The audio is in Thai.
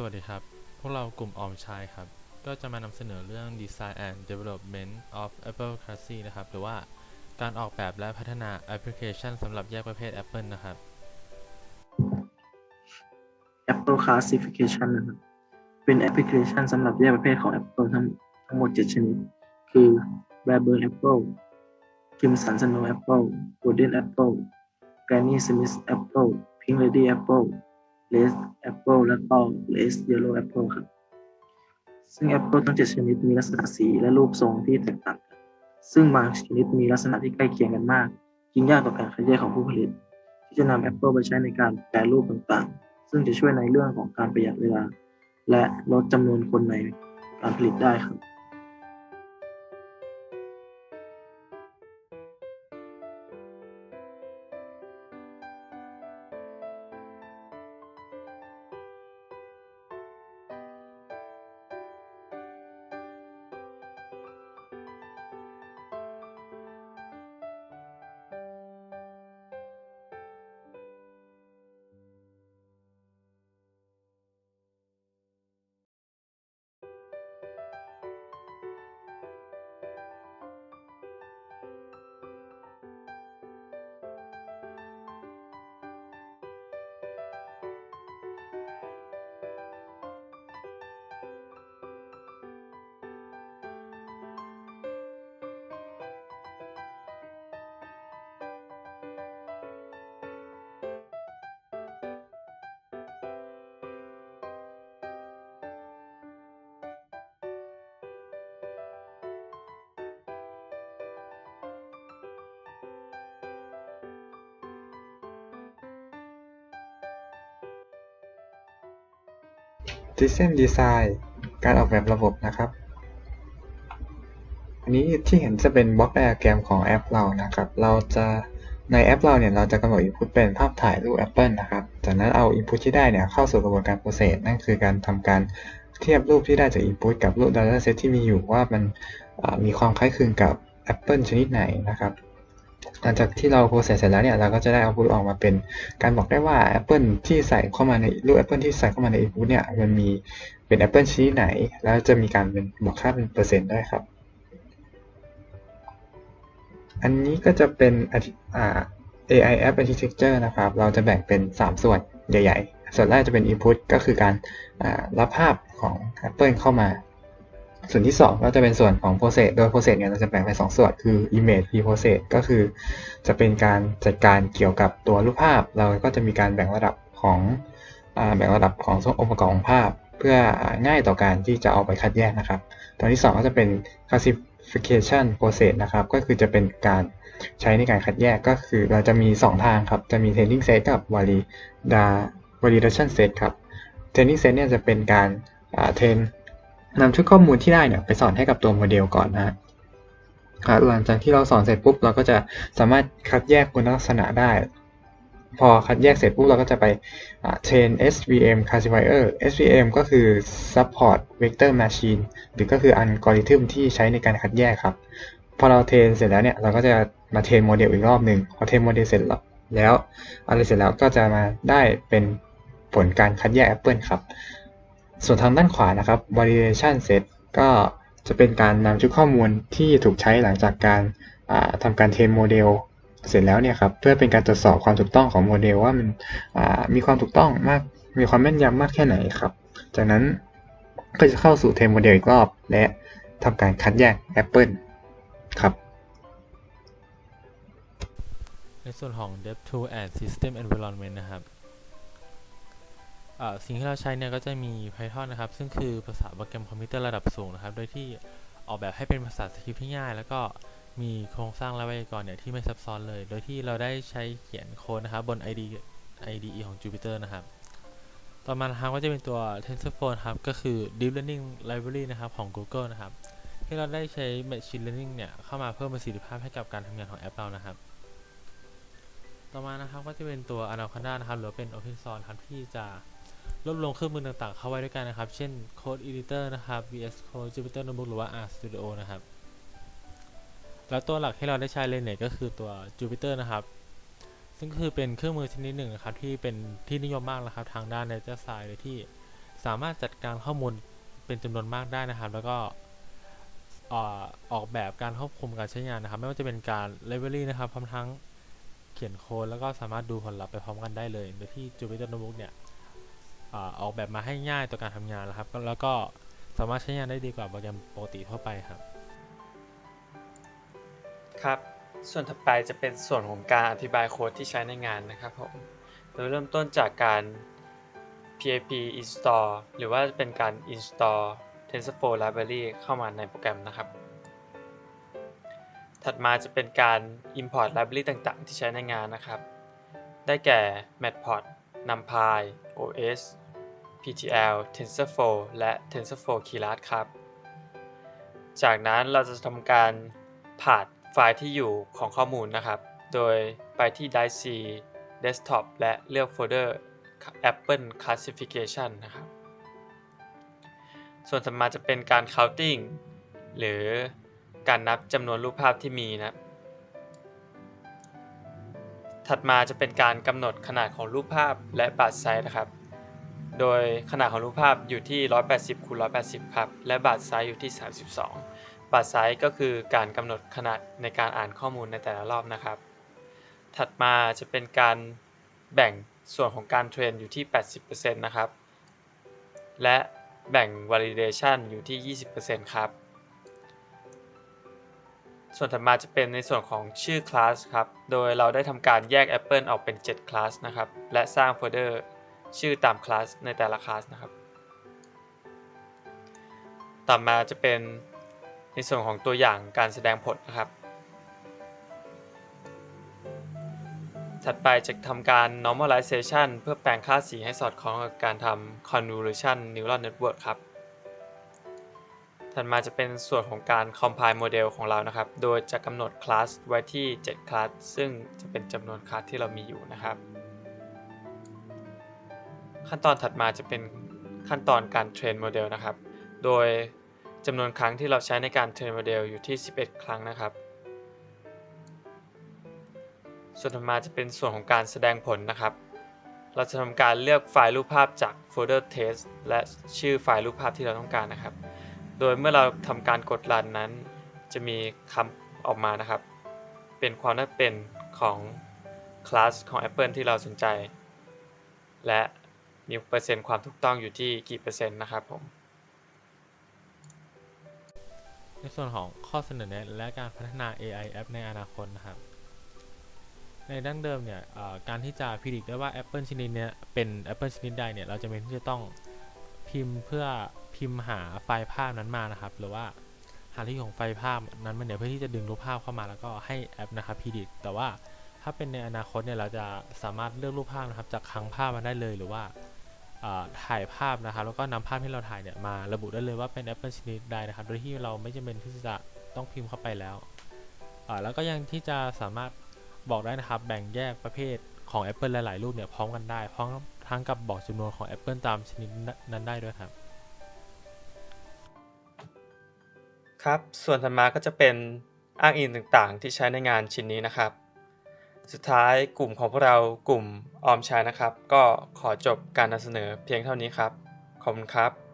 สวัสดีครับ พวกเรากลุ่มออมชายครับ ก็จะมานำเสนอเรื่อง Design and Development of Apple Classy นะครับ หรือว่าการออกแบบและพัฒนาแอปพลิเคชันสำหรับแยกประเภท Apple นะครับ Apple Classification นะครับ เป็นแอปพลิเคชันสำหรับแยกประเภทของ Apple ทั้งทั้งหมด 7 ชนิด คือ Blackbird Apple Crimson Snow Apple Golden Apple Granny Smith Apple Pink Lady Apple Red Apple และก็ Red Yellow Apple ครับ ซึ่ง Apple ทั้ง 7 ชนิดมีลักษณะสีและรูปทรงที่แตกต่างกัน ซึ่งบางชนิดมีลักษณะที่ใกล้เคียงกันมาก จึงยากต่อการคัดแยกของผู้ผลิต ที่จะนำ Apple ไปใช้ในการแปรรูปต่างๆ ซึ่งจะช่วยในเรื่องของการประหยัดเวลา และลดจำนวนคนในการผลิตได้ครับ System Design การออกแบบระบบนะครับ อันนี้ที่เห็นจะเป็นบล็อกไดอะแกรมของแอปเรานะครับ เราจะในแอปเราเนี่ยเราจะกำหนด input เป็นภาพถ่ายรูป Apple นะครับ จากนั้นเอา input ที่ได้เนี่ยเข้าสู่กระบวนการ process นั่นคือการทำการเทียบรูปที่ได้จาก input กับรูป dataset ที่มีอยู่ว่ามันมีความคล้ายคลึงกับ Apple ชนิดไหนนะครับ หลังจากที่เรา process เสร็จแล้วเนี่ยเราก็จะได้ output ออกมาเป็นการบอกได้ว่า Apple ที่ใส่เข้ามาในรูป Apple ที่ใส่เข้ามาใน input เนี่ยมันมีเป็น Apple ชนิดไหน แล้วจะมีการเป็นบอกค่าเป็นเปอร์เซ็นต์ได้ครับ อันนี้ก็จะเป็นอ่า AI App Architecture นะครับ เราจะแบ่งเป็น 3 ส่วนใหญ่ ๆ ส่วนแรกจะเป็น Input ก็คือการรับภาพของ Apple เข้ามา ส่วนที่ 2 ก็จะเป็นส่วนของ Process โดย Process เนี่ยเราจะแบ่งเป็น2ส่วนคือ Image Pre-Process ก็คือ จะเป็นการจัดการเกี่ยวกับตัวรูปภาพ เราก็จะมีการแบ่งระดับของอแบ่งระดับขององค์ประกอบของภาพ เพื่อง่ายต่อการที่จะเอาไปคัดแยกนะครับตัวที่ 2 ก็จะเป็น classification process นะครับ ก็คือจะเป็นการใช้ในการคัดแยกก็คือเราจะมี 2 ทางครับ จะมี training set กับ validation set ครับ training set เนี่ยจะเป็นการอ่าเทรน นำชุดข้อมูลที่ได้เนี่ยไปสอนให้กับตัวโมเดลก่อนนะฮะอ่าหลังจากที่เราสอนเสร็จปุ๊บเราก็จะสามารถคัดแยกคุณลักษณะได้ พอคัดแยกเสร็จปุ๊บเราก็จะไปอ่า train SVM classifier SVM ก็คือ support vector machine หรือก็คืออัลกอริทึมที่ใช้ในการคัดแยกครับ พอเราเทรนเสร็จแล้วเนี่ยเราก็จะมาเทรนโมเดลอีกรอบหนึ่งพอเทรนโมเดลเสร็จแล้วแล้วอะไรเสร็จแล้วก็จะมาได้เป็นผลการคัดแยก Apple ครับ ส่วนทางด้านขวานะครับ validation set ก็จะเป็นการนำชุดข้อมูลที่ถูกใช้หลังจากการอ่าทำการเทรนโมเดลเสร็จแล้วเนี่ยครับเพื่อเป็นการตรวจสอบความถูกต้องของโมเดลว่ามันมีความถูกต้องมาก มีความแม่นยำมากแค่ไหนครับ จากนั้นก็จะเข้าสู่เทรนโมเดลอีกรอบ และทำการคัดแยก Apple ครับ ในส่วนของ DevTool and System Environment นะครับ สิ่งที่เราใช้เนี่ยก็จะมี Python นะครับ ซึ่งคือภาษาโปรแกรมคอมพิวเตอร์ระดับสูงนะครับ โดยที่ออกแบบให้เป็นภาษาสคริปต์ที่ง่าย แล้วก็มีโครงสร้างและไวยากรณ์เนี่ยที่ไม่ซับซ้อนเลย โดยที่เราได้ใช้เขียนโค้ดนะครับบน ID IDE ของ Jupyter นะครับ ต่อมานะครับก็จะเป็นตัว TensorFlow ครับ ก็คือ Deep Learning Library นะครับของ Google นะครับ ที่เราได้ใช้ Machine Learning เนี่ยเข้ามาเพิ่มประสิทธิภาพให้กับการทำงานของแอปเรานะครับต่อมานะครับก็จะเป็นตัว Anaconda นะครับหรือว่าเป็น Open Source ครับที่จะ รวบรวมเครื่องมือต่างๆ เข้าไว้ด้วยกันนะครับ เช่น Code Editor นะครับ VS Code Jupyter Notebook หรือว่า RStudio นะครับ แล้วตัวหลักที่เราได้ใช้เลยเนี่ยก็คือตัว Jupyter นะครับ ซึ่งคือเป็นเครื่องมือชนิดหนึ่งนะครับที่เป็นที่นิยมมากนะครับทางด้าน Data Science โดยที่สามารถจัดการข้อมูลเป็นจำนวนมากได้นะครับ แล้วก็ออออกแบบการควบคุมการใช้งานนะครับ ไม่ว่าจะเป็นการ library นะครับพร้อมทั้งเขียนโค้ดแล้วก็สามารถดูผลลัพธ์ไปพร้อมกันได้เลยโดยที่ Jupyter Notebook เนี่ย ออกแบบมาให้ง่ายต่อการทำงานนะครับแล้วก็สามารถใช้งานได้ดีกว่าโปรแกรมปกติทั่วไปครับ ครับ ส่วนถัดไปจะเป็นส่วนของการอธิบายโค้ดที่ใช้ในงานนะครับผมโดยเริ่มต้นจากการ pip install หรือว่าเป็นการ install TensorFlow library เข้ามาในโปรแกรมนะครับ ถัดมาจะเป็นการ import library ต่างๆ ที่ใช้ในงานนะครับ ได้แก่ Matplotlib NumPy OS PTL TensorFlow และ TensorFlow Keras ครับ จากนั้นเราจะทำการผานไฟล์ที่อยู่ของข้อมูลนะครับ โดยไปที่ Drive Desktop และเลือกโฟลเดอร์ Apple Classification นะครับ ส่วนถัดมาจะเป็นการ counting หรือการนับจำนวนรูปภาพที่มีนะ ถัดมาจะเป็นการกำหนดขนาดของรูปภาพและบาทไซส์นะครับ โดยขนาดของรูปภาพอยู่ที่ 180คูณ180 ครับ และบาทไซส์อยู่ที่ 32 บาทไซส์ก็คือการกำหนดขนาดในการอ่านข้อมูลในแต่ละรอบนะครับ ถัดมาจะเป็นการแบ่งส่วนของการเทรนอยู่ที่ 80%นะครับ และแบ่ง validation อยู่ที่ 20%ครับ ส่วนถัดมาจะเป็นในส่วนของชื่อคลาสครับ โดยเราได้ทำการแยก Apple ออกเป็น 7 คลาสนะครับ และสร้างโฟลเดอร์ชื่อตามคลาสในแต่ละคลาสนะครับ ต่อมาจะเป็นในส่วนของตัวอย่างการแสดงผลนะครับ ถัดไปจะทำการ normalization เพื่อแปลงค่าสีให้สอดคล้องกับการทำ convolution neural network ครับ ถัดมาจะเป็นส่วนของการ compile model ของเรานะครับ โดยจะกำหนดคลาสไว้ที่ 7 คลาส ซึ่งจะเป็นจำนวนคลาสที่เรามีอยู่นะครับ ขั้นตอนถัดมาจะเป็นขั้นตอนการเทรนโมเดลนะครับ โดยจำนวนครั้งที่เราใช้ในการเทรนโมเดลอยู่ที่ 11 ครั้งนะครับ ส่วนถัดมาจะเป็นส่วนของการแสดงผลนะครับ เราจะทำการเลือกไฟล์รูปภาพจากโฟลเดอร์ test และชื่อไฟล์รูปภาพที่เราต้องการนะครับ โดยเมื่อเราทำการกดรันนั้น จะมีคำออกมานะครับ เป็นความน่าเป็นของคลาสของ Apple ที่เราสนใจ และมีเปอร์เซ็นต์ความถูกต้องอยู่ที่กี่เปอร์เซ็นต์นะครับผม ในส่วนของข้อเสนอแนะและการพัฒนา AI App ในอนาคตนะครับ ในดั้งเดิมเนี่ยการที่จะพิจิตได้ว่า Apple ชนิดเนี้ยเป็น Apple ชนิดใดเนี่ยเราจะเป็นที่จะต้อง พิมพ์เพื่อพิมพ์หาไฟล์ภาพนั้นมานะครับ หรือว่าหาที่ของไฟล์ภาพนั้นมาเนี่ยเพื่อที่จะดึงรูปภาพเข้ามาแล้วก็ให้แอปนะครับพิจิตแต่ว่าถ้าเป็นในอนาคตเนี่ยเราจะสามารถเลือกรูปภาพนะครับจากคลังภาพมาได้เลยหรือว่าถ่ายภาพนะครับแล้วก็นำภาพที่เราถ่ายเนี่ยมาระบุได้เลยว่าเป็น Apple ชนิดใดนะครับ โดยที่เราไม่จำเป็นที่จะต้องพิมพ์เข้าไปแล้วแล้วก็ยังที่จะสามารถบอกได้นะครับแบ่งแยกประเภทของ Apple หลาย ๆ รูปเนี่ยพร้อมกันได้พร้อม ทั้งกับบอกจำนวนของ Apple ตามชนิดนั้นได้ด้วยครับ ครับ ส่วนถัดมาก็จะเป็นอ้างอิงต่างๆ ที่ใช้ในงานชิ้นนี้นะครับ สุดท้ายกลุ่มของพวกเรากลุ่มออมชายนะครับ ก็ขอจบการนำเสนอเพียงเท่านี้ครับ ขอบคุณครับ